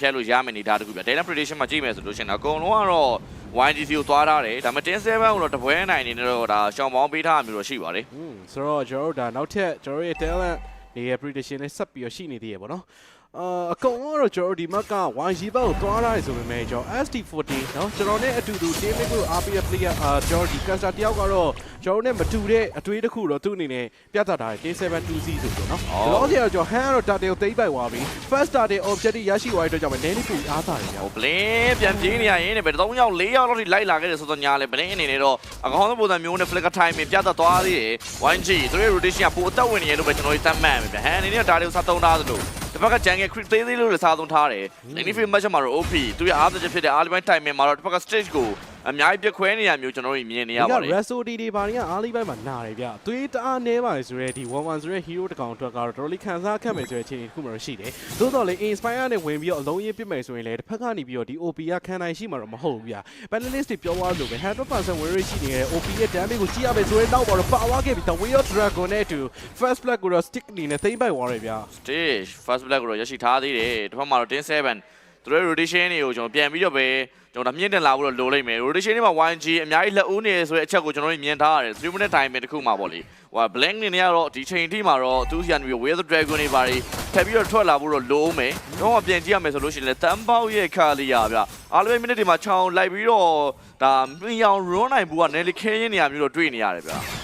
ဖျက်လို့ရမယ်နေတာတခုပြ Dayland prediction မှာကြည့်မယ်ဆိုလို့ရှိရင်အကုန်လုံးကတော့ YGC ကိုသွားထားတယ်ဒါပေမဲ့10 7ကိုတော့တပွဲနိုင်နေတော့ဒါရှောင်းပေါင်းပေးထားမျိုးတော့ရှိပါတယ်อืมဆိုတော့ကျွန်တော်တို့ဒါနောက်ထပ်ကျွန်တော်တို့ရဲ့ talent တွေရဲ့ prediction လေးဆက်ပြီးတော့ရှိနေသေးရပေါ့နော် အာအကုန်လုံးကတော့ကျွန်တော်တို့ဒီမက်က YG ဘက်ကိုသွားထားရဆိုပေမဲ့ကျွန်တော် ST40 เนาะကျွန်တော်နဲ့အတူတူ team လေးကို RPF player အာကျွန်တော်ဒီ caster တယောက်ကတော့ကျွန်တော်နဲ့မတူတဲ့အတွေးတစ်ခုတော့သူ့အနေနဲ့ပြသထားတယ် K720 ဆိုပြီးတော့เนาะဒီလိုဆိုတော့ကျွန်တော် hand ကတော့ data ကိုသိမ့်ပိုက်သွားပြီ first data objective ရရှိသွားတဲ့အတွက်ကြောင့်လည်းနည်းနည်းပူအားသာတယ်ဗျာ ဟိုဘလင်းပြန်ပြေးနေရရင်လည်းပဲ3ယောက်4ယောက်လောက်ထိလိုက်လာခဲ့တယ်ဆိုတော့ညာလည်းဘလင်းအနေနဲ့တော့အကောင်းဆုံးပုံစံမျိုးနဲ့ flicker time ပြတ်သွားသေးတယ် 1G သူရဲ့ rotation ကပိုအသက်ဝင်နေရလို့ပဲကျွန်တော်တို့သတ်မှတ်မယ်ဗျဟန်အနေနဲ့ဒါတွေကိုစသုံးထားသလို တစ်ဖက်ကဂျန်ကယ် crit သေးသေးလို့လည်းစားသုံးထားတယ် lane free match မှာတော့ OP သူရဲ့အားသက်ချက်ဖြစ်တဲ့ early time မှာတော့တစ်ဖက်က stage ကိုအများကြီးပြခွဲနေရမျိုးကျွန်တော်တို့မြင်နေရဒီကပါတယ် Rasodi တွေဘာတွေကအားလေးပိုင်းမှာနာတယ်ဗျ။သွေးတအားနေပါလေဆိုရဲဒီ11ဆိုရဲ hero တကောင်အတွက်ကတော့တော်တော်လေးခံစားခက်မယ်ဆိုတဲ့အခြေအနေတစ်ခုမှတော့ရှိတယ်။သို့တော်လည်း inspire နဲ့ဝင်ပြီးတော့အလုံးရင်းပစ်မယ်ဆိုရင်လည်းတစ်ဖက်ကနေပြီးတော့ဒီ OP ကခံနိုင်ရှိမှာတော့မဟုတ်ဘူးဗျ။ panelist တွေပြောသွားလို့ပဲ100% win rate ရှိနေတဲ့ OP ရဲ့ damage ကိုကြည့်ရမယ်ဆိုရင်တော့တော့ပါဝါခဲ့ပြီး the way of dragon နဲ့တူ first flag ကိုတော့ stick အနေနဲ့သိမ့်ပိုက်သွားတယ်ဗျ။ stage first black ကိုတော့ရရှိထားသေးတယ်တစ်ဖက်မှာတော့10 7 သူတို့ rotation တွေကိုကျွန်တော်ပြန်ပြီးတော့ပဲကျွန်တော်မြင့်တင်လာဖို့တော့လိုလိမ့်မယ် rotation တွေမှာ 1G အများကြီးလက်ဦးနေဆိုတဲ့အချက်ကိုကျွန်တော်တို့မြင်ထားရတယ်3 minute time တစ်ခုမှာပေါ့လေဟို blank နေနေကတော့ဒီချိန်ထိမှာတော့သူစီကနေပြီး Weather Dragon တွေပါတွေထပ်ပြီးတော့ထွက်လာဖို့တော့လိုမယ်တော့ပြန်ကြည့်ရမယ်ဆိုလို့ရှိရင်လည်းတန်ပေါက်ရဲ့ခါလီယာဗျအားလုံး minute တွေမှာချောင်းလိုက်ပြီးတော့ဒါမြင်အောင် run နိုင်ဘူးကနယ်လီခင်းရင်းနေရမျိုးတော့တွေ့နေရတယ်ဗျ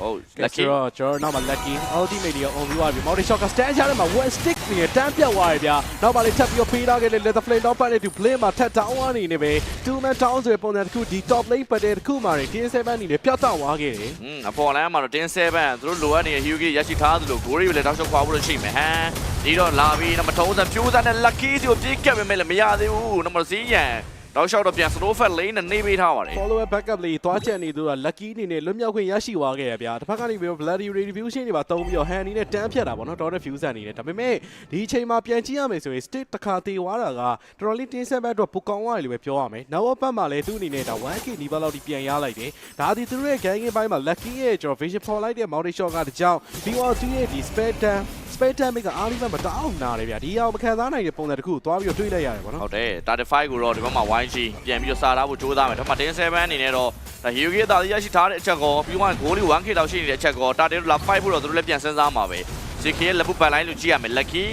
ဟုတ် lucky ဆိုတော့ကျွန်တော်နောက်မှာ lucky ultimate တွေက on view ပါပြီ multi shot က stand ချတယ်မှာ one stick နဲ့တန်းပြတ်သွားတယ်ဗျာနောက်ပါလေထပ်ပြီးတော့ဖေးထားခဲ့တဲ့ leather flame down ပတ်နေတူ play မှာထပ် down အနေနဲ့ပဲ two man down ဆိုတဲ့ပုံစံတစ်ခုဒီ top lane ပတ်တဲ့တစ်ခုမှာနေ TN7 အနေနဲ့ပြတ်တော့သွားခဲ့တယ်อืมအပေါ်လမ်းမှာတော့10 7သူတို့လိုအပ်နေတဲ့ Hyugi ရရှိထားသလိုဂိုးရီကိုလည်းတောက်လျှောက်ခွာဖို့လို့ရှိမယ်ဟမ်ဒီတော့လာပြီးနံပါတ်3ဆန်ဖြိုးစားနဲ့ lucky စီကိုပြေးကပ်ပေမဲ့လည်းမရသေးဘူးနံပါတ်4ရန် တောက်လျှောက်တော့ပြန် slow fat lane နဲ့နေပေးထားပါတယ် follower backup လေးသွားချက်နေသူက lucky အနေနဲ့လွတ်မြောက်ခွင့်ရရှိသွားခဲ့ရဗျာတစ်ဖက်ကနေပြီးတော့ bloody retribution တွေပါတုံးပြီးတော့ hand အနေနဲ့တန်းဖြတ်တာပေါ့နော်တော်တဲ့ fuse အနေနဲ့ဒါပေမဲ့ဒီအချိန်မှာပြန်ကြည့်ရမယ်ဆိုရင် state တစ်ခါတေသွားတာကတော်တော်လေးတင်းဆက်ဘက်အတွက်ပူကောင်းသွားတယ်လို့ပဲပြောရမယ်နောက်ဘက်မှာလည်းသူ့အနေနဲ့ဒါ 1k နီးပါးလောက်ထိပြန်ရလိုက်တယ်ဒါဒီသူတို့ရဲ့ gang game ဘိုင်းမှာ lucky ရဲ့ကျွန်တော် vision ပေါ်လိုက်တဲ့ mountain shot ကတကြောင်ပြီးတော့သူ့ရဲ့ဒီ spare time spare time ကအားလေးပဲမတောင်းနာတယ်ဗျာဒီအောင်မခံစားနိုင်တဲ့ပုံစံတစ်ခုကိုသွားပြီးတော့တွေးလိုက်ရတယ်ပေါ့နော်ဟုတ်တယ်35ကိုတော့ဒီဘက်မှာ YG ပြန်ပြီးတော့စားထားဖို့ကြိုးစားမယ်ဒါမှ10 7အနေနဲ့တော့ဒါ Hyugi အသာရရှိထားတဲ့အချက်ကောပြီးတော့ဂိုးလေး 1k လောက်ရှိနေတဲ့အချက်ကောတာတေတို့လာ5ဖို့တော့သူတို့လည်းပြန်စဉ်းစားမှာပဲ CK ရဲ့လက်ပုတ်ပန်လိုင်းလို့ကြည့်ရမယ် lucky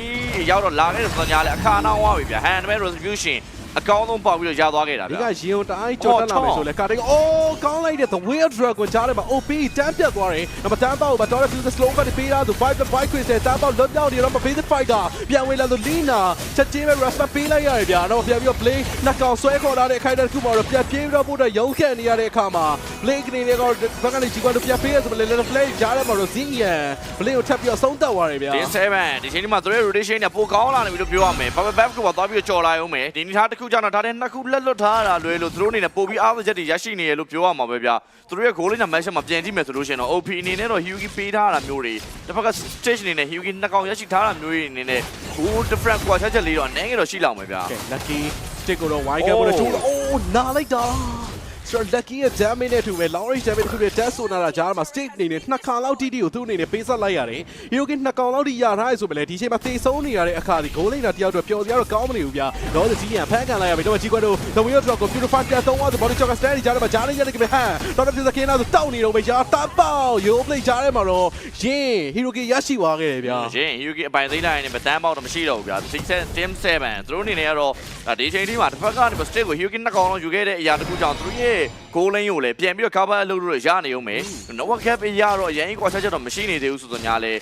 ရောက်တော့လာခဲ့တဲ့စံညာလည်းအခါနာဝါပြီဗျ hand man retribution အကောင်းဆုံးပေါက်ပြီးတော့ရသွားခဲ့တာဒီဗျကရေုံတိုင်းကြော်တက်လာမယ်ဆိုလဲကာတင်အိုးကောင်းလိုက်တဲ့ the whale dragon ကြားထဲမှာ OP တန်းပြတ်သွားတယ်နံပါတ်10ပေါက်မှာ Torre Fuse slow ကနေပေးတာသူ5 the fight quiz တဲ့တန်းပေါက်လွတ်မြောက်နေတော့မပေးတဲ့ fight ကပြန်ဝင်လာလို့ Lina ချက်ချင်းပဲ respect ပေးလိုက်ရတယ်ဗျာတော့ပြန်ပြီးတော့ play နှစ်ကောင်ဆွဲခေါ်လာတဲ့အခိုက်အတန့်တစ်ခုမှာတော့ပြန်ပြေးပြီးတော့ပို့တော့ရုံးခန့်နေရတဲ့အခါမှာ play ကနေလည်းတော့ဘက်ကနေကြီးကတော့ပြန်ပေးရဆိုမလဲ little play ကြားထဲမှာတော့ Zinyan play ကိုထပ်ပြီးတော့ဆုံးသက်သွားတယ်ဗျာတင်7ဒီချိန်ဒီမှာသူတို့ rotation ကပိုကောင်းလာနေပြီလို့ပြောရမယ် Bubble Bath ကပါသွားပြီးတော့ကြော်လာအောင်မယ်ဒီနေ့ထားတစ်ခုကြောင့်တော့ဒါတဲ့နှစ်ခုလက်လွတ်ထားတာလွဲလို့သူတို့အနေနဲ့ပိုပြီးအားမချက်တွေရရှိနေရလို့ပြောရမှာပဲဗျာသူတို့ရဲ့ goal လေးနဲ့ match မှာပြန်ကြည့်မယ်ဆိုလို့ရှိရင်တော့ OP အနေနဲ့တော့ Hyugi ပေးထားတာမျိုးတွေတစ်ဖက်က stage အနေနဲ့ Hyugi နှစ်ကောင်ရရှိထားတာမျိုးတွေအနေနဲ့ goal different ကွာချက်ချက်လေးတော့အနေငယ်တော့ရှိလောက်မယ်ဗျာကဲ lucky stick ကိုတော့ wide gap ကိုတော့ချိုးလို့အိုးနာလိုက်တာ ဆိုတော့ lucky ရဲ့ damage နဲ့တူပဲ long range damage တစ်ခုနဲ့ test ဆိုနာတာကြားမှာ stick အနေနဲ့နှစ်ခါလောက်တီတီကိုသူ့အနေနဲ့ပေးဆက်လိုက်ရတယ်။ Hiroki နှစ်ကောင်လောက်ထိရထားရဆိုပဲလေဒီချိန်မှာသေဆုံးနေရတဲ့အခါဒီ goal line တယောက်တော့ပျော်စရာတော့ကောင်းမနေဘူးဗျာ။တော့စီးရန်ဖန်ကန်လိုက်ရပြီတော့ကြီးကွက်တော့ the wheel drop ကို beautify ပြတ်သုံးသွားဆို body shot က stand ကြားထဲမှာကြားနေရတယ်ကပဲဟန်တော့ပြစကင်းလာဆိုတောက်နေတော့ပဲရာတပေါက် yo play ကြားထဲမှာတော့ယင်း Hiroki ရရှိသွားခဲ့တယ်ဗျာ။ရှင် Hyugi အပိုင်သိမ်းလိုက်ရင်ဗတန်းပေါက်တော့မရှိတော့ဘူးဗျာ team 7သူတို့အနေနဲ့ကတော့ဒါဒီချိန်ဒီမှာတစ်ဖက်ကနေ stick ကို Hyugi နှစ်ကောင်လုံးယူခဲ့တဲ့အရာတစ်ခုကြောင့်သူတို့ရဲ့ goal line ကိုလည်းပြန်ပြီးတော့ cover လုပ်လို့ရနေအောင်မယ် Nova Cap ရတော့ရန်ကြီးကွာချက်ချက်တော့မရှိနေသေးဘူးဆိုတော့ညာလဲ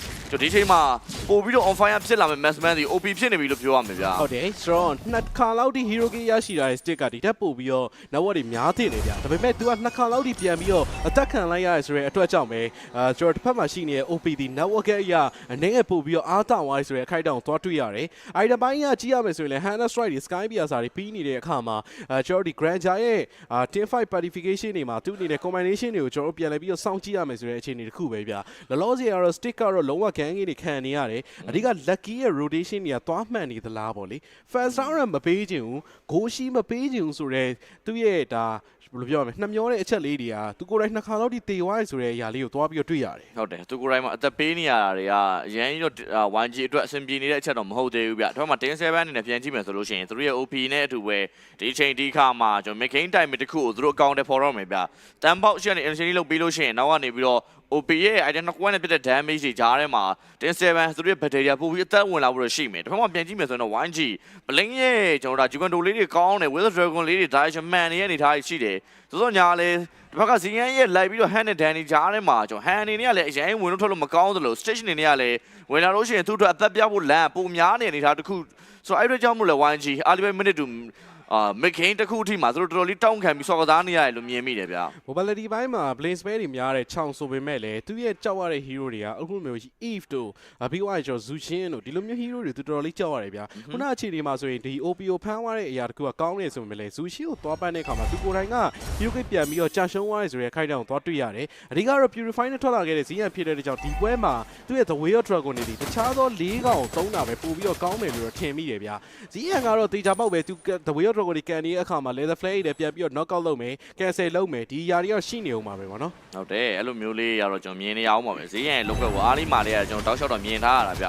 ဒီချိန်မှာပို့ပြီးတော့ on fire ဖြစ်လာမယ် Massman ဒီ OP ဖြစ်နေပြီလို့ပြောရမယ်ဗျာဟုတ်တယ် strong နှစ်ခါလောက်ထိ hero key ရရှိတာရဲ့ stick ကဒီတက်ပို့ပြီးတော့ network တွေများသိနေကြဒါပေမဲ့ तू ကနှစ်ခါလောက်ထိပြန်ပြီးတော့အသက်ခံလိုက်ရရဲဆိုတဲ့အတွက်ကြောင့်ပဲအာကျွန်တော်တစ်ဖက်မှာရှိနေတဲ့ OPD network ရဲ့အရာအနေငယ်ပို့ပြီးတော့အားတောင်သွားဆိုတဲ့အခိုက်အတန့်ကိုသွားတွေ့ရတယ်အဲ့ဒီပိုင်းကကြည့်ရမယ်ဆိုရင်လည်း Hannah Strike ဒီ Sky Piazza တွေပြီးနေတဲ့အခါမှာအာကျွန်တော်ဒီ Granger ရဲ့အာ team fight fight purification တွေမှာသူအနေနဲ့ combination တွေကိုကျွန်တော်တို့ပြန်လည်ပြီးတော့စောင့်ကြည့်ရမယ်ဆိုတဲ့အခြေအနေတစ်ခုပဲဗျလောလောဆယ်ကတော့ stick ကတော့လုံးဝ gang ကြီးတွေခံနေရတယ်အဓိက lucky ရဲ့ rotation တွေကသွားမှန်နေသလားပေါ့လေ first round ကမပေးချင်ဘူး goal ရှိမပေးချင်ဘူးဆိုတော့သူ့ရဲ့ဒါဘယ်လိုပြောရမလဲနှမျောတဲ့အချက်လေးတွေကသူကိုယ်တိုင်နှစ်ခါလောက်ထိတေသွားရဆိုတဲ့အရာလေးကိုသွားပြီးတော့တွေ့ရတယ်ဟုတ်တယ်သူကိုယ်တိုင်မှာအသက်ပေးနေရတာတွေကအရန်ကြီးတော့အာ 1G အတွက်အဆင်ပြေနေတဲ့အချက်တော့မဟုတ်သေးဘူးဗျ။ဒါမှမဟုတ်10 7အနေနဲ့ပြန်ကြည့်မယ်ဆိုလို့ရှိရင်သူတို့ရဲ့ OP နဲ့အတူပဲဒီချိန်ဒီခါမှာကျွန်တော် main time တစ်ခုကိုသူတို့အကောင့်ထဲပေါ်တော့မယ်ဗျ။တန်ပေါက်ရှိကနေ initially လုပ်ပြီးလို့ရှိရင်နောက်ကနေပြီးတော့ OP ရဲ့ item နှစ်ခုနဲ့ပြတဲ့ damage တွေကြားထဲမှာ10 7သူတို့ရဲ့ battery ပို့ပြီးအသက်ဝင်လာဖို့ရှိမယ်။ဒါမှမဟုတ်ပြန်ကြည့်မယ်ဆိုရင်တော့ 1G blink ရဲ့ကျွန်တော်တို့ဒါ Jugon လေးတွေကောင်းတယ် with dragon လေးတွေ direction man တွေရဲ့အနေထားရှိတယ်။သို့သောညာလေဒီဘက်ကဇီယန်ရဲ့လိုက်ပြီးတော့ hand နဲ့ danny ကြားထဲမှာကျွန်တော် hand အနေနဲ့ကလည်းအရင်ဝင်လို့ထွက်လို့မကောင်းသလို station အနေနဲ့ကလည်းဝင်လာလို့ရှိရင်သူ့အတွက်အသက်ပြဖို့လမ်းပုံများနေအနေထားတစ်ခုဆိုတော့အဲ့အတွက်ကြောင့်မို့လဲ 1G early minute to အာ make gain တစ်ခုအထိမှာသူတို့တော်တော်လေးတောင်းခံပြီးစော်ကစားနေရတယ်လို့မြင်မိတယ်ဗျာ mobility ဘိုင်းမှာ blame spell တွေများတဲ့ချောင်ဆိုပေမဲ့လည်းသူရဲ့ကြောက်ရတဲ့ hero တွေကအခုမျိုး Eve တို့အပြီးသွားကျော် Zushin တို့ဒီလိုမျိုး hero တွေသူတော်တော်လေးကြောက်ရတယ်ဗျာခုနအခြေအနေမှာဆိုရင်ဒီ OPO ဖမ်းသွားတဲ့အရာတခုကကောင်းနေဆိုပေမဲ့လည်း Zushin ကိုသွားပန်းတဲ့အခါမှာသူကိုယ်တိုင်က hero ကိပြန်ပြီးတော့ကြာရှုံးသွားရဆိုတဲ့ခိုက်တောင်သွားတွေ့ရတယ်အဓိကတော့ purify နဲ့ထွက်လာခဲ့တဲ့ဇီးရန်ဖြစ်တဲ့ကြောင့်ဒီပွဲမှာသူ့ရဲ့ the way of dragon တွေဒီတခြားသော၄កောင်သုံးတာပဲပို့ပြီးတော့ကောင်းမယ်လို့တော့ထင်မိတယ်ဗျာဇီးရန်ကတော့တေချာပေါက်ပဲသူ the way of dragon တွေကန်နေတဲ့အခါမှာ leather flare တွေပြန်ပြီးတော့ knock out လုပ်မယ် cancel လုပ်မယ်ဒီຢာတွေကတော့ရှိနေအောင်ပါပဲဗောနော်ဟုတ်တယ်အဲ့လိုမျိုးလေးရတော့ကျွန်တော်မြင်နေရအောင်ပါပဲဈေးရန်လုံးကွက်ကိုအားလေးမာလေးရကျွန်တော်တောက်လျှောက်တော့မြင်ထားရတာဗျ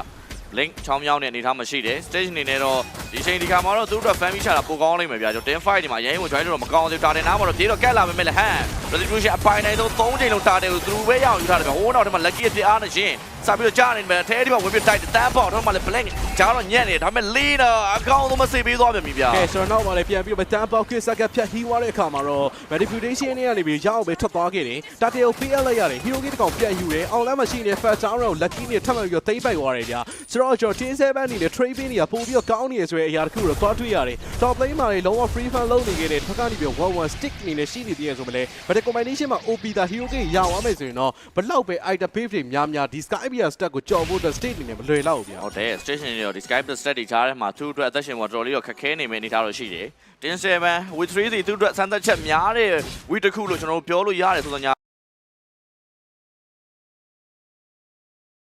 link ချောင်းမြောင်းတဲ့အနေထားမရှိတယ် stage အနေနဲ့တော့ဒီချိန်ဒီခါမှာတော့သူတို့အတွက် fan ပြီးချတာပိုကောင်းလိမ့်မယ်ဗျာကျွန်တော်10 fight ဒီမှာရရင်ဝင် join လို့တော့မကောင်းသေးဘူးတာတင်နားမှာတော့ပြေးတော့ကက်လာပဲမဲ့လေဟမ် restitution အပိုင်းနိုင်ဆုံး3ချိန်လုံးတာတယ်ကိုသူပဲရအောင်ယူထားတယ်ဗျဟိုးနောက်ထဲမှာ lucky အပြစ်အားနဲ့ရှင်စပြီးတော့ကြားနေတယ်အဲဒီမှာဝင်ပြီးတိုက်တယ်တန်းပေါက်တော့မှလည်း blank ကြားတော့ညက်နေတယ်ဒါပေမဲ့ leader အကောင်းဆုံးမစေပေးသွားပြန်ပြီဗျာကဲကျွန်တော်နောက်ပါလေပြန်ပြီးတော့တန်ပေါက်ခစ်ဆက်ကဖြတ်ဟီးွားတဲ့အခါမှာတော့ manipulation နဲ့ကနေပြီးရအောင်ပဲထွက်သွားခဲ့တယ်တာတေကိုပေးအပ်လိုက်ရတယ် hero ကြီးတကောင်ပြန်ယူတယ်အောင်လမ်းမှာရှိနေတဲ့ fast down ကို lucky နဲ့ထပ်မံပြီးတော့သိမ့်ပိုက်သွားတယ်ဗျာဆိုတော့ကျွန်တော် T7 အနေနဲ့ trade pin တွေကပို့ပြီးတော့ကောင်းနေရဆိုတဲ့အရာတစ်ခုကိုသွားတွေ့ရတယ် top lane မှာလည်းလုံးဝ free fan လုပ်နေခဲ့တဲ့တစ်ခါကနေပြီးတော့1 1 stick အနေနဲ့ရှိနေသေးတယ်ဆိုမှလည်း but combination မှာ OP တာ hero ကြီးရအောင်မယ်ဆိုရင်တော့ဘလောက်ပဲ item base တွေများများဒီ sky beer stack ကိုကြော်ဖို့အတွက် state အနေနဲ့မလွယ်တော့ဘူးဗျာဟုတ်တယ် station တွေတော့ဒီ Skype stat တွေကြားထဲမှာသူ့အတွက်အသက်ရှင်ပေါ်တော်တော်လေးတော့ခက်ခဲနေမယ်အနေထားတော့ရှိတယ်တင်7 with 3စီသူ့အတွက်စမ်းသပ်ချက်များတဲ့ week တစ်ခုလို့ကျွန်တော်တို့ပြောလို့ရတယ်ဆိုတော့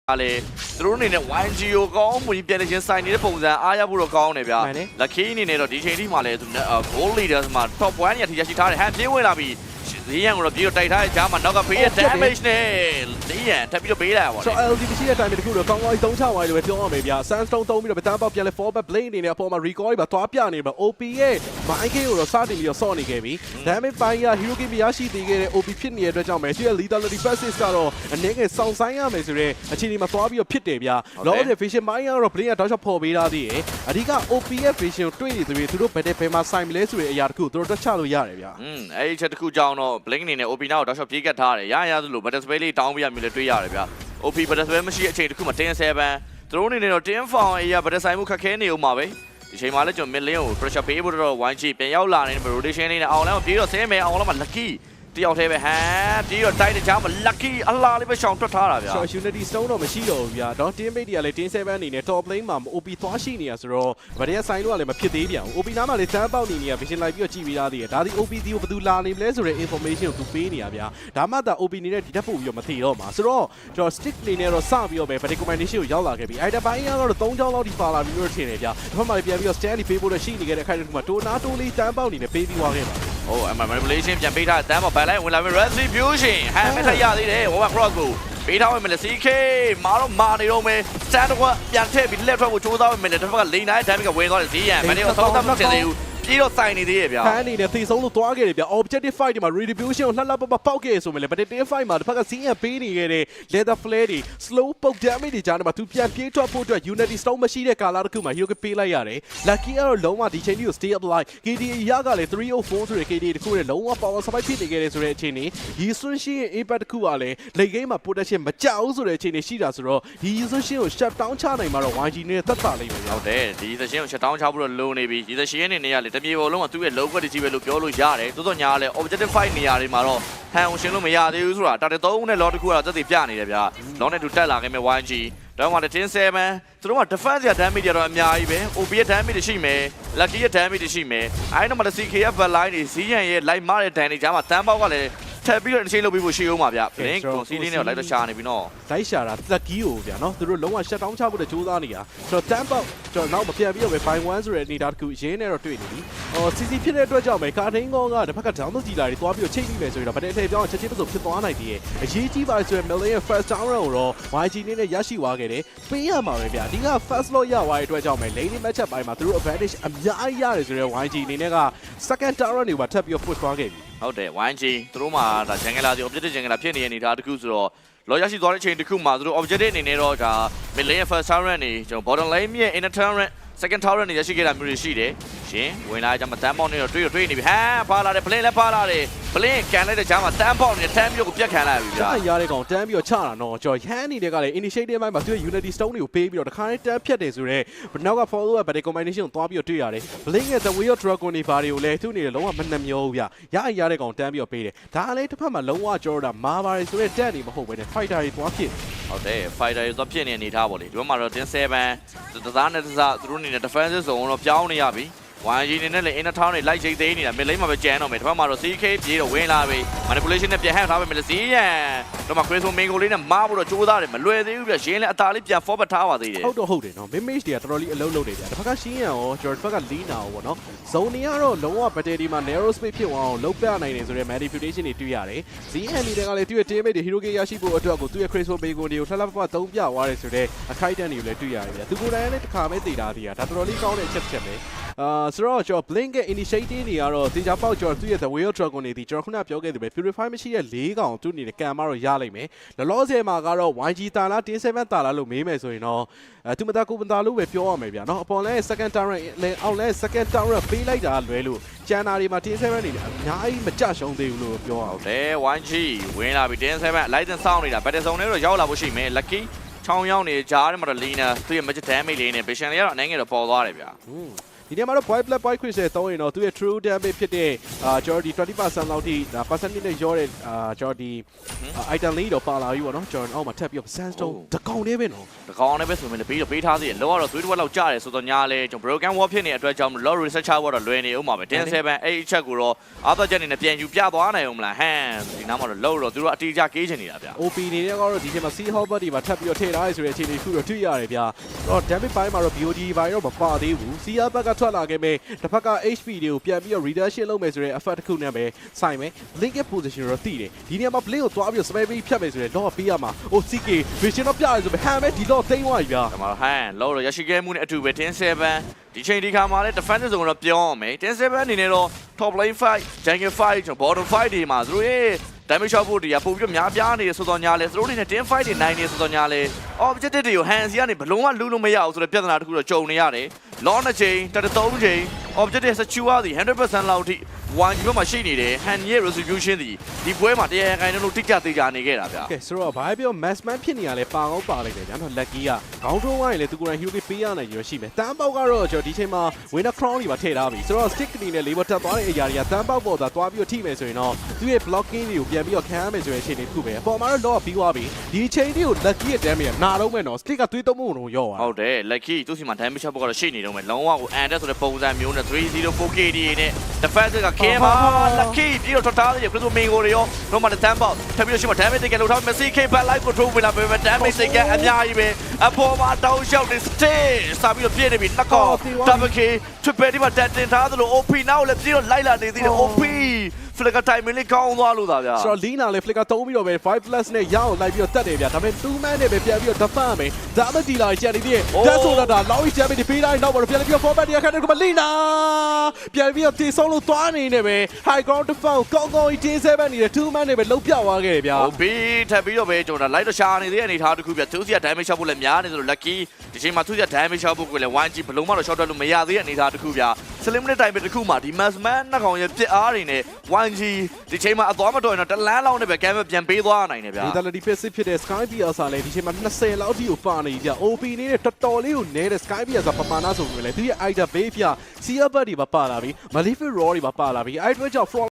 လေသူတို့အနေနဲ့ 1GO ကောင်းမှုကြီးပြန်လည်ချင်းဆိုင်နေတဲ့ပုံစံအားရဖို့တော့ကောင်းတယ်ဗျာမှန်တယ် lucky အနေနဲ့တော့ဒီချိန်ထိမှလည်းသူ goal leaders မှာ top 1ရထိရရှိထားတယ်ဟန်ပြေးဝင်လာပြီ ဈေးရန်ကိုတော့ပြေးတော့တိုက်ထားတဲ့ကြားမှာနောက်ကပေးရ damage နဲ့ဈေးရန်ထပ်ပြီးတော့ပေးလိုက်ရပါဆိုတော့တော့ LG မရှိတဲ့ time တခုတော့ကောင်းကောင်းကြီးသုံးချသွားတယ်လို့ပဲပြောရမယ်ဗျာ Sandstone သုံးပြီးတော့ဗတန်းပေါက်ပြန်လဲ fallback blade အနေနဲ့အပေါ်မှာ recall တွေပါသွားပြနေပါ OP ရဲ့ Mike ကိုတော့စတင်ပြီးတော့ဆော့နေခဲ့ပြီ damage ပိုင်းက hero game ရရှိသေးခဲ့တဲ့ OP ဖြစ်နေတဲ့အတွက်ကြောင့်ပဲသူရဲ့ lethality passes ကတော့အနေငယ်စောင့်ဆိုင်ရမယ်ဆိုတော့အခြေအနေမှာသွားပြီးတော့ဖြစ်တယ်ဗျာလောတဲ့ vision ပိုင်းကတော့ blade ကတောက်လျှောက်ဖော်ပေးထားသေးတယ်အဓိက OP ရဲ့ vision ကိုတွေ့နေသေးပြီးသူတို့ဘယ်တဲ့ဘယ်မှာဆိုင်မလဲဆိုတဲ့အရာတခုသူတို့တက်ချလို့ရတယ်ဗျာอืมအဲ့ဒီချက်တစ်ခုကြောင်းတော့ blink အနေနဲ့ OP နာကိုတောက်လျှောက်ပြေးကတ်ထားတယ်ရရသလို battle spell လေးတောင်းပြရမျိုးလည်းတွေ့ရတယ်ဗျ OP battle spell မရှိတဲ့အချိန်တစ်ခုမှာ10 7သူတို့အနေနဲ့တော့10 found အရာ battle ဆိုင်မှုခက်ခဲနေဦးမှာပဲဒီချိန်မှာလည်းကျွန်တော် mid lane ကို pressure ပေးဖို့တော့ 1G ပြန်ရောက်လာနေတဲ့ rotation လေးနဲ့အောင်လမ်းကိုပြေးတော့ဆင်းမယ်အောင်လမ်းမှာ lucky တယောက်တည်းပဲဟမ်ပြေးတော့တိုက်တဲ့ကြားမှာ lucky အလားလေးပဲရှောင်ထွက်ထားတာဗျာဆိုတော့ Unity Stone တော့မရှိတော့ဘူးဗျာ။တော့ teammate တွေကလည်း Team 7အနေနဲ့ top lane မှာ OP သွားရှိနေရဆိုတော့ဗရရဆိုင်လို့ကလည်းမဖြစ်သေးပြန်ဘူး။ OP နားမှာလည်းတန်းပေါက်နေနေရ vision လိုက်ပြီးတော့ကြည့်ပြီးသားသေးတယ်။ဒါဒီ OP ဒီကိုဘယ်သူလာနေမလဲဆိုတဲ့ information ကိုသူပေးနေရဗျာ။ဒါမှသာ OP နေနဲ့ဒီတက်ပို့ပြီးတော့မသိတော့မှာ။ဆိုတော့ကျွန်တော် stick နေနဲ့တော့စပြီးတော့ပဲ vertical combination ကိုရောက်လာခဲ့ပြီ။ item ပိုင်းကတော့3ချောင်းလောက်ဒီပါလာပြီးလို့ထင်တယ်ဗျာ။ဒီဘက်မှာလည်းပြန်ပြီးတော့ stand လေးပေးဖို့တော့ရှိနေခဲ့တဲ့အခိုက်အတန့်မှာတိုနာတိုလေးတန်းပေါက်နေနဲ့ပေးပြီးသွားခဲ့ပါ ဟိုအမ manipulation ပြန်ပေးထားတဲ့တန်းမှာဘန်လိုက်ဝင်လာပြီး retribution ဟမ်မထရသေးတယ်ဟိုက cross ကိုပေးထားဝင်မယ်လေ CK မာတော့မာနေတော့မယ် stand ကပြန်ထည့်ပြီးလက်ထွက်ဖို့ကြိုးစားဝင်မယ်လေတစ်ဖက်ကလိန်နိုင်တဲ့ damage ကဝင်သွားတယ်ဈေးရန်မနေ့ကသုံးသပ်မှတင်သေးဘူး ပြေးတော့စိုင်နေသေးရဲ့ဗျာဖန်အနေနဲ့သေဆုံးလို့သွားခဲ့တယ်ဗျ objective fight ဒီမှာ retribution ကိုလှလှပပပောက်ခဲ့ရဆိုမယ်လေ but day fight မှာတစ်ဖက်ကစီးရပေးနေခဲ့တဲ့ leather flare တွေ slow poke damage တွေကြားထဲမှာသူပြန်ပြေးထွက်ဖို့အတွက် unity stone မရှိတဲ့ကာလာတစ်ခုမှာ hero ပေးလိုက်ရတယ် lucky ကတော့လုံးဝဒီချိန်ကြီးကို stay up light KDA ရကလည်း304ဆိုတဲ့ KDA တစ်ခုနဲ့လုံးဝ power supply ဖြစ်နေခဲ့တဲ့ဆိုတဲ့အခြေအနေဒီဆွန်းရှိရဲ့ impact တစ်ခုကလည်း late game မှာ protection မကြောက်ဘူးဆိုတဲ့အခြေအနေရှိတာဆိုတော့ဒီဆွန်းရှိကို shut down ချနိုင်မှာတော့ YG နဲ့သက်သာလိမ့်မယ်ဗျဟုတ်တယ်ဒီသရှင်ကိုချက်တောင်းချဖို့တော့လိုနေပြီဒီသရှင်အနေနဲ့ကလေတပြေပေါ်လုံးကသူ့ရဲ့ low quality ကြီးပဲလို့ပြောလို့ရတယ်တိုးတော့ညာကလည်း objective fight နေရာတွေမှာတော့ဟန်ကိုရှင်းလို့မရသေးဘူးဆိုတာတာတေ3နဲ့ lot တစ်ခုကတော့သက်သေပြနေတယ်ဗျာ long နဲ့တူတက်လာခဲ့မဲ့ YG တော့မှ10 7သူတို့က defense ရ damage တွေတော့အများကြီးပဲ OP ရဲ့ damage တွေရှိမယ် lucky ရဲ့ damage တွေရှိမယ်အဲဒါမှလည်း CK ရဲ့ back line တွေဇီးရန်ရဲ့ light မတဲ့ damage ကြားမှာတန်းပေါက်ကလည်း ထပ်ပြီးတော့ exchange လုပ်ပြီးဖို့ရှိအောင်ပါဗျ blink ကိုစီးလင်းနဲ့လိုက်တော့ရှာနေပြီနော်လိုက်ရှာတာသက်ကီးကိုဗျာနော်သူတို့လုံးဝ shut down ချဖို့တဲ့ကြိုးစားနေတာဆိုတော့ temp out ကျွန်တော်နောက်မပြန်ပြီးတော့ပဲ by 1ဆိုတဲ့အနေဒါတစ်ခုရင်းနေတော့တွေ့နေပြီဟော CC ဖြစ်တဲ့အတွက်ကြောင့်ပဲကာထင်းကောကတစ်ဖက်က down လို့ကြည်လာတွေသွားပြီးတော့ချိန်ပြီးမယ်ဆိုရင်တော့ဗတဲ့အထည်ပြောင်းချက်ချင်းပစုံဖြစ်သွားနိုင်သေးရဲ့အရေးကြီးပါဆိုရင် Million ရဲ့ first down round ကိုတော့ YG နေနဲ့ရရှိသွားခဲ့တယ်ပေးရမှာပဲဗျာအဓိက first lot ရသွားတဲ့အတွက်ကြောင့်ပဲ lane match up ပိုင်းမှာသူတို့ advantage အများကြီးရတယ်ဆိုတော့ YG အနေနဲ့က second down round တွေပါထပ်ပြီးတော့ push သွားခဲ့ပြီ ဟုတ်တယ် 1G သူတို့မှာဒါဂျန်ဂလာစီ objective ဂျန်ဂလာဖြစ်နေတဲ့အနေအထားတစ်ခုဆိုတော့လောရရှိသွားတဲ့အချိန်တစ်ခုမှာသူတို့ objective အနေနဲ့တော့ဒါ mid lane ရဲ့ first turret နေကျွန်တော် bottom lane ရဲ့ inner turret second turret နေရရှိခဲ့တာမျိုးတွေရှိတယ်ရှင်ဝင်လာကြမှာတန်းပေါက်နေတော့တွေးတော့တွေးနေပြီဟမ်ပါလာတယ် plane လည်းပါလာတယ် plane ကန်လိုက်တဲ့ကြားမှာတန်းပေါက်နေတဲ့တန်းမျိုးကိုပြတ်ခံလိုက်ပြီဗျာကျန်ရတဲ့ကောင်တန်းပြီးတော့ချတာနော်ကျော်ဟန်နေတဲ့ကလည်း initiative ဘိုင်းမှာသူရဲ့ unity stone တွေကိုပေးပြီးတော့တခါနဲ့တန်းဖြတ်တယ်ဆိုတော့နောက်က follow up ဗတဲ့ combination ကိုသွားပြီးတော့တွေ့ရတယ် blink ရဲ့ the way of dragon တွေဘာတွေကိုလည်းသူ့အနေနဲ့လုံးဝမနှမျောဘူးဗျရရရတဲ့ကောင်တန်းပြီးတော့ပေးတယ်ဒါလည်းတစ်ဖက်မှာလုံးဝကျော်တာမာပါတယ်ဆိုတော့တက်နေမဟုတ်ဘဲနဲ့ fighter တွေသွားဖြစ် ဟုတ်တယ် fighter တွေသွားဖြစ်နေအနေထားပေါ့လေဒီဘက်မှာတော့10 7တသားနဲ့တစားသူတို့အနေနဲ့ defensive zone တော့ပြောင်းနေရပြီ YG နေနဲ့လည်း inner town တွေလိုက်ချိတ်သေးနေတာ mid lane မှာပဲကြမ်းတော့မယ်ဒီဘက်မှာတော့ CK ပြေးတော့ဝင်လာပြီ manipulation နဲ့ပြန်ဟန့်ထားပဲမလို့စီးရန်တော့မှ Chris Main ကိုလေးနဲ့မားဖို့တော့ကြိုးစားတယ်မလွယ်သေးဘူးပြရင်းလည်းအသာလေးပြန် forward ထားပါသေးတယ်ဟုတ်တော့ဟုတ်တယ်နော် mimage တွေကတော်တော်လေးအလုံးလုံးနေဗျာတစ်ဖက်ကရှင်းရန်ရောကျော်တစ်ဖက်က lean နာရောပေါ့နော် zone တွေကတော့လုံးဝ battery မှာ narrow space ဖြစ်သွားအောင်လုံးပြနိုင်တယ်ဆိုတော့ manipulation တွေတွေ့ရတယ် ZN တွေကလည်းသူ့ရဲ့ teammate တွေ hero ရရှိဖို့အတွက်ကိုသူ့ရဲ့ Chris Main ကိုလှလှပပသုံးပြသွားတယ်ဆိုတော့အခိုက်အတန့်တွေကိုလည်းတွေ့ရတယ်ဗျာသူကိုယ်တိုင်လည်းတစ်ခါပဲတည်တာတည်တာဒါတော်တော်လေးကောင်းတဲ့အချက်တစ်ချက်ပဲ အာဆိုတော့ကျော် blink ရဲ့ initiative တွေကတော့တေချာပေါက်ကျော်သူ့ရဲ့ the whale dragon တွေဒီကျွန်တော်ခုနပြောခဲ့သူပဲ purify မရှိတဲ့၄ကောင်သူ့အနေနဲ့ကံမတော့ရလိမ့်မယ်လောလောဆယ်မှာကတော့ YG တာလားတင်း7တာလားလို့မေးမယ်ဆိုရင်တော့အဲသူမသားကိုမသားလို့ပဲပြောရမယ်ဗျာနော်အပေါ်လဲ second turret လဲအောက်လဲ second turret ပေးလိုက်တာလွဲလို့ကျန်တာတွေမှာတင်း7နေတယ်အများကြီးမကြရှုံးသေးဘူးလို့ပြောအောင်တယ် 1G ဝင်လာပြီ10 7 license စောင်းနေတာ battle zone တွေတော့ရောက်လာဖို့ရှိမယ် lucky ချောင်းရောက်နေကြားထဲမှာတော့ Lina သူ့ရဲ့ magic damage လေးနဲ့ vision လေးကတော့အနေငယ်တော့ပေါ်သွားတယ်ဗျာ ဒီနေ့မှာတော့ boy black boy quiz ရဲ့သုံးရင်တော့သူရဲ့ true damage ဖြစ်တဲ့အာကျွန်တော်ဒီ20%လောက်ထိဒါ percentage နဲ့ရောတဲ့အာကျွန်တော်ဒီ item လေးတော့ပါလာပြီပေါ့နော်ကျွန်တော်အောက်မှာထပ်ပြီးတော့ sandstone တကောင်လေးပဲနော်တကောင်နဲ့ပဲဆိုရင်လည်းပြီးတော့ပေးထားသေးတယ်လောကတော့သွေးတစ်ဝက်လောက်ကြားတယ်ဆိုတော့ညာလဲကျွန်တော် broken wall ဖြစ်နေတဲ့အတွက်ကြောင့် law researcher ဘောတော့လွယ်နေအောင်ပါပဲ10 7အဲ့အချက်ကိုတော့အာသာချက်အနေနဲ့ပြန်ယူပြသွားနိုင်အောင်မလားဟမ်ဒီနားမှာတော့လောတော့သူတို့အတီးကြကေးချင်နေတာဗျာ OP နေနဲ့ကတော့ဒီချိန်မှာ sea hopper တွေမှာထပ်ပြီးတော့ထည့်ထားရဆိုတဲ့အခြေအနေတစ်ခုတော့တွေ့ရတယ်ဗျာတော့ damage ပိုင်းမှာတော့ BOD ဘိုင်းတော့မပါသေးဘူး sea hopper ကထွက်လာခဲ့မယ်တစ်ဖက်က HP တွေကိုပြန်ပြီးတော့ reduction လုပ်မယ်ဆိုတဲ့ effect တစ်ခုနဲ့ပဲဆိုင်မယ် link ရဲ့ position တော့သိတယ်ဒီနေရာမှာ blink ကိုသွားပြီးတော့ spam ပြီးဖြတ်မယ်ဆိုရင်တော့ပေးရမှာဟို CK vision တော့ပြရဆိုပေဟမ်ပဲဒီတော့သိမ်းသွားပြီဗျာဒီမှာဟမ်လောတော့ရရှိခဲ့မှုနဲ့အတူပဲ10 7ဒီချိန်ဒီခါမှာလဲ defensive zone တော့ပြောအောင်မယ်10 7အနေနဲ့တော့ top lane fight jungle fight ကျွန်တော် bottom fight တွေမှာသူတို့ရဲ့ damage shot ဖို့တွေကပို့ပြီးတော့များပြားနေဆိုတော့ညာလဲသူတို့အနေနဲ့10 fight တွေနိုင်နေဆိုတော့ညာလဲ objective တွေကို hands ကနေဘလုံးဝလူးလို့မရအောင်ဆိုတဲ့ပြဿနာတစ်ခုတော့ကြုံနေရတယ် long တစ်ချိန်33ချိန် objective secure သည်100%လောက်ထိ one ဘက်မှာရှိနေတယ် hand ရဲ့ resolution သည်ဒီပွဲမှာတရားခိုင်နှုန်းတိကျတိကျနေခဲ့တာဗျာကဲဆိုတော့ဘာပဲပြော mass man ဖြစ်နေရလဲပါအောင်ပါလိုက်တယ်ဗျာနော် lucky ကခေါင်းထုံးဝိုင်းလေသူကိုယ်တိုင် hero လေးပေးရနိုင်ရရှိမယ်တန်းပေါက်ကတော့ကျွန်တော်ဒီချိန်မှာ winner crown တွေပါထည့်ထားပြီဆိုတော့ stick အနေနဲ့ labor တက်သွားတဲ့အရာတွေကတန်းပေါက်ပေါ်သာသွားပြီးတော့ထိမယ်ဆိုရင်တော့သူ့ရဲ့ blocking တွေကိုပြန်ပြီးတော့ခံရမယ်ဆိုတဲ့အခြေအနေတစ်ခုပဲအပေါ်မှာတော့ lock ပြီးသွားပြီဒီချိန်လေးကို lucky ရဲ့ damage ကနာတော့မယ်နော် stick ကသွေးသုံးမှုတော့ရော့သွားဟုတ်တယ် lucky သူစီမှာ damage shot ကတော့ရှိနေတော့မယ်လုံးဝကို under ဆိုတဲ့ပုံစံမျိုးနဲ့304 KD နဲ့ defense က K မှာ lucky ပြီးတော့ထွက်ထားသေးတယ် Chris Mingo တွေရောတော့မှတန်းပေါက်ထပ်ပြီးတော့ရှိမှာ damage တိတ်ကလောက်ထား Messi K back life control ဝင်လာပဲ damage တိတ်ကအများကြီးပဲအပေါ်မှာတောင်းလျှောက်နေ stay စာပြီးတော့ပြည့်နေပြီနှစ်ခေါက် double K triple ဒီမှာတက်တင်ထားသလို OP နောက်လည်းပြီးတော့လိုက်လာနေသေးတယ် OP flicker timing လေးကောင်းသွားလို့သာဗျာဆိုတော့ Lina လည်း flicker သုံးပြီးတော့ပဲ5 plus နဲ့ရအောင်လိုက်ပြီးတော့တက်တယ်ဗျာဒါပေမဲ့2 man နဲ့ပဲပြန်ပြီးတော့ defend မယ်ဒါမှဒီလာကြံနေသေးတယ် Oh. ဒါဆိုတော့ဒါ low damage တွေပေးတိုင်းနောက်ပါတော့ပြန်ပြီးတော့ forward တွေခါတယ်ကမ Lina ပြန်ပြီးတော့တေဆုံးလို့သွားနေနေပဲ high ground defend ကောင်းကောင်းကြီး7နေတဲ့2 man နဲ့ပဲလုံးပြသွားခဲ့တယ်ဗျာဟုတ်ပြီထပ်ပြီးတော့ပဲကျွန်တော်လိုက်တော့ရှာနေတဲ့အနေထားတစ်ခုပြသူစီက damage shot ဖို့လည်းများနေဆိုတော့ lucky ဒီချိန်မှာသူစီက damage shot ဖို့ကိုလည်း 1G ဘလုံးမတော့ shot တက်လို့မရသေးတဲ့အနေထားတစ်ခုပြ slim နဲ့ time တစ်ခုမှာဒီ mass man နှစ်ကောင်ရဲ့ပြစ်အားတွေနဲ့ 1G ဒီချိန်မှာအသွားမတော်ရင်တော့တလန်းလောက်နဲ့ပဲ game ပြန်ပေးသွားနိုင်တယ်ဗျာ Vitality passive ဖြစ်တဲ့ Sky Beer ဆာလည်းဒီချိန်မှာ20လောက်ထိကိုပါနေကြ OP နေတဲ့တော်တော်လေးကိုနေတဲ့ Sky Beer ဆာပမာဏဆိုရင်လည်းသူရဲ့ item base ပြ Seer Bird တွေပါပါလာပြီ Malefic Raw တွေပါပါလာပြီအဲ့အတွက်ကြောင့်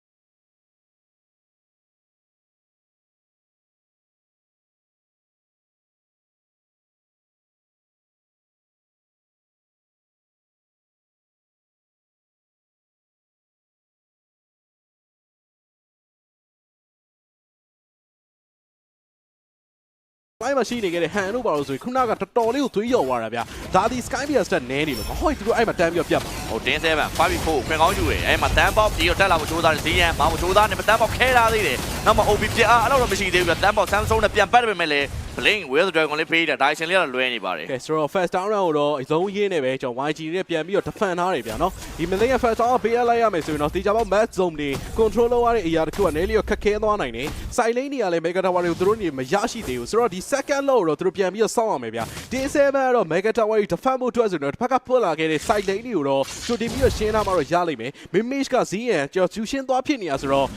Frog တိုင်းမှာရှိနေခဲ့တဲ့ဟန်တို့ပါလို့ဆိုရင်ခုနကတော်တော်လေးကိုသွေးရော်သွားတာဗျာဒါဒီ Sky Bear တက်နဲနေလို့မဟုတ်သူတို့အဲ့မှာတန်းပြီးတော့ပြတ်ပါဟိုတင်း7 5 4ခွင်ကောင်းယူတယ်အဲမှာတန်းပေါက်ပြီးတော့တက်လာဖို့ကြိုးစားတယ်ဇီယန်မောင်ကြိုးစားနေတန်းပေါက်ခဲလာသေးတယ်နောက်မှ OB ပြအားအဲ့တော့မရှိသေးဘူးတန်းပေါက် Samsung နဲ့ပြန်ပတ်တယ်ပဲလေ Blink Will the Dragon လေးဖေးတာဒါရှင်လေးကတော့လွဲနေပါတယ်ကဲဆိုတော့ first down round ကိုတော့အလုံးရင်းနေပဲကျွန်တော် YG နဲ့ပြန်ပြီးတော့ defend ထားတယ်ဗျာနော်ဒီ Malay first down ကပေးရလိုက်ရမယ်ဆိုရင်တော့တေချာပေါက် match zone တွေ control လုပ်ရတဲ့အရာတခုက Nelly ကိုခက်ခဲသွားနိုင်တယ် side lane တွေကလည်း Mega Tower တွေကိုသူတို့နေမရရှိသေးဘူးဆိုတော့ဒီ second low ကိုတော့သူတို့ပြန်ပြီးတော့စောင့်ရမယ်ဗျာဒီ7ကတော့ Mega Tower တွေ defend ဖို့အတွက်ဆိုတော့တစ်ဖက်ကပွတ်လာခဲ့တဲ့ side lane တွေကိုတော့ကြိုတင်ပြီးတော့ရှင်းထားမှတော့ရလိမ့်မယ် Mimish က ZN ကျွန်တော်ကျူရှင်းသွားဖြစ်နေတာဆိုတော့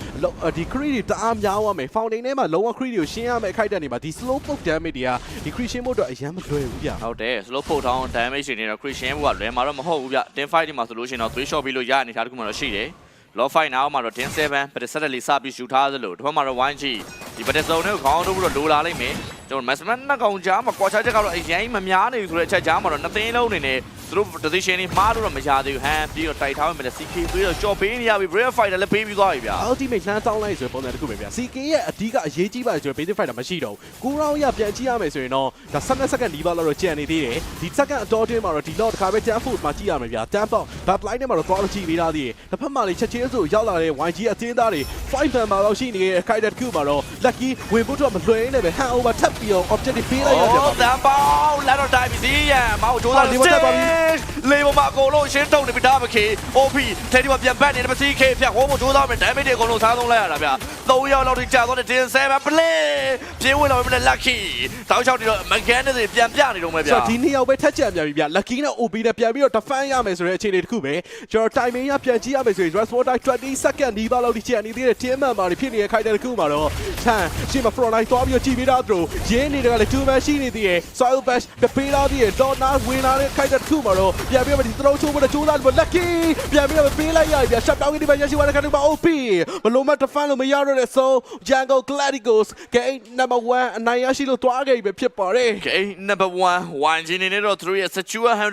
ဒီ crit တွေတအားများသွားမယ် fountain ထဲမှာလုံးဝ crit တွေကိုရှင်းရမယ်အခိုက်အတန့်တွေမှာဒီ slow poke damage တွေကဒီ crit ရှင်းဖို့အတွက်အရင်မလွယ်ဘူးဗျာဟုတ်တယ် slow pull down damage တွေနေတော့ Christian ဘုကလွဲမှာတော့မဟုတ်ဘူးဗျ tin fight ဒီမှာဆိုလို့ရှိရင်တော့သွေး shot ပြီးလို့ရအနေထားတစ်ခုမှတော့ရှိတယ် low fight now မှာတော့ tin 7ပဒဆက်တက်လေးစပြီးယူထားသလိုတစ်ဖက်မှာတော့ 1G ဒီပဒစုံနဲ့ခေါင်းတို့ပြီးတော့လိုလာလိုက်မယ်ကျွန်တော် maximum နှစ်ကောင်ကြားမှာကွာခြားချက်ကတော့အရင်မများနေဘူးဆိုတဲ့အချက်ကြားမှာတော့နှစ်သိန်းလုံးနေနေသူတို့ decision တွေမှားလို့တော့မရသေးဘူးဟမ်ပြီးတော့တိုက်ထားမယ် CK သွေးတော့ shot ပေးနေရပြီ brave fighter လည်းပေးပြီးသွားပြီဗျ ultimate လှမ်းတောင်းလိုက်ဆိုပုံစံတစ်ခုပဲဗျာ CK ရဲ့အဓိကအရေးကြီးပါဆိုရင် basic fighter မရှိတော့ဘူး9 round ရပြန်ကြည့်ရမယ်ဆိုရင်တော့ဒါ12 second ဒီပါလောက်တော့ကြံနေသေးတယ်ဒီ second အတော်တွင်းမှာတော့ဒီတော့တစ်ခါပဲ jump foot မှာကြည့်ရမယ်ဗျာ jump out back line ထဲမှာတော့သွားလို့ကြည့်ပေးထားသေးတယ်တစ်ဖက်မှာလေချက်ချင်းဆိုရောက်လာတဲ့ YG အသင်းသားတွေ5 fan မှာတော့ရှိနေတဲ့ခိုက်တဲ့တစ်ခုမှာတော့ lucky ဝင်ဖို့တော့မလွယ်နေပဲ hand over ထပ်ပြီးတော့ objective ပေးလိုက်ရတယ်ဗျာတန်ပေါင်းလာတော့တိုင်းပြီစီးရမောင်ကြိုးစားဒီဘက်တက်ပါပြီလေပေါ်မှာအကုန်လုံးရှင်းတုံနေပြီဒါမခေ OP ထဲဒီမှာပြန်ပတ်နေတယ်မစီးခေဖြတ်ဟိုးမကြိုးစားမယ် damage တွေအကုန်လုံးစားသုံးလိုက်ရတာဗျ3ရောက်လောက်ထိကြာသွားတဲ့ tin 7 play ပြေးဝင်လာပြီ lucky တောက်ချောက်တွေတော့ mechanic တွေပြန်ပြနေတော့မယ်ဗျဆိုတော့ဒီနှစ်ယောက်ပဲထက်ကြံပြန်ပြီဗျ lucky နဲ့ OP နဲ့ပြန်ပြီးတော့ defend ရမယ်ဆိုတဲ့အခြေအနေတစ်ခုပဲကျွန်တော် timing ရပြန်ကြည့်ရမယ်ဆိုရင် response time 20 second ဒီပါလောက်ဒီချန်နေသေးတဲ့ team member တွေဖြစ်နေတဲ့ခိုက်တဲ့တစ်ခုမှာတော့ဆန်ရှေ့မှာ front line သွားပြီးတော့ကြည့်ပေးတာသူတို့ရင်းနေတဲ့ကလည်း two man ရှိနေသေးတယ် soil bash ပေးလာသေးတယ် donor ဝင်လာတဲ့ခိုက်တဲ့တစ်ခုမှာတော့ပြန်ပြီးတော့ဒီ throw ချိုးဖို့ကြိုးစားတယ် lucky ပြန်ပြီးတော့ပေးလိုက်ရတယ်ဗျ shut down ဒီမှာရရှိသွားတဲ့ခိုက်တဲ့မှာ OP ဘလုံးမ defend လို့မရတော့တဲ့ so jungle gladiators game number 1အနိုင်ရရှိလို့တွားခဲ့ပြီပဲဖြစ်ပါတယ် Okay number 1 1 G နေနဲ့တော့သူတို့ရဲ့ Secure